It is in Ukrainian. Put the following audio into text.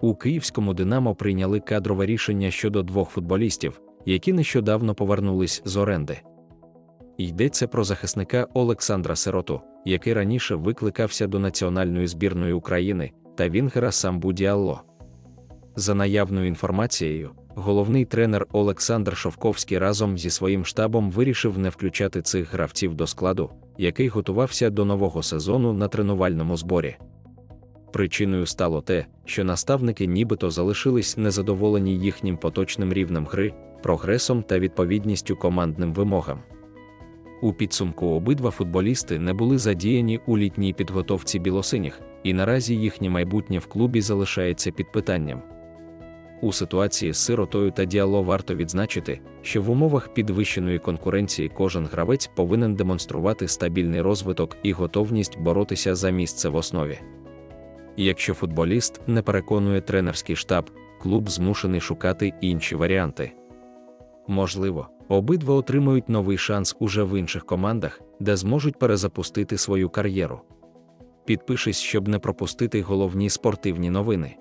У київському Динамо прийняли кадрове рішення щодо двох футболістів, які нещодавно повернулись з оренди. Йдеться про захисника Олександра Сироту, який раніше викликався до національної збірної України, та Вінгера Самбу Діалло. За наявною інформацією, головний тренер Олександр Шовковський разом зі своїм штабом вирішив не включати цих гравців до складу, який готувався до нового сезону на тренувальному зборі. Причиною стало те, що наставники нібито залишились незадоволені їхнім поточним рівнем гри, прогресом та відповідністю командним вимогам. У підсумку обидва футболісти не були задіяні у літній підготовці білосиніх, і наразі їхнє майбутнє в клубі залишається під питанням. У ситуації з сиротою та діало варто відзначити, що в умовах підвищеної конкуренції кожен гравець повинен демонструвати стабільний розвиток і готовність боротися за місце в основі. І якщо футболіст не переконує тренерський штаб, клуб змушений шукати інші варіанти. Можливо, обидва отримують новий шанс уже в інших командах, де зможуть перезапустити свою кар'єру. Підпишись, щоб не пропустити головні спортивні новини.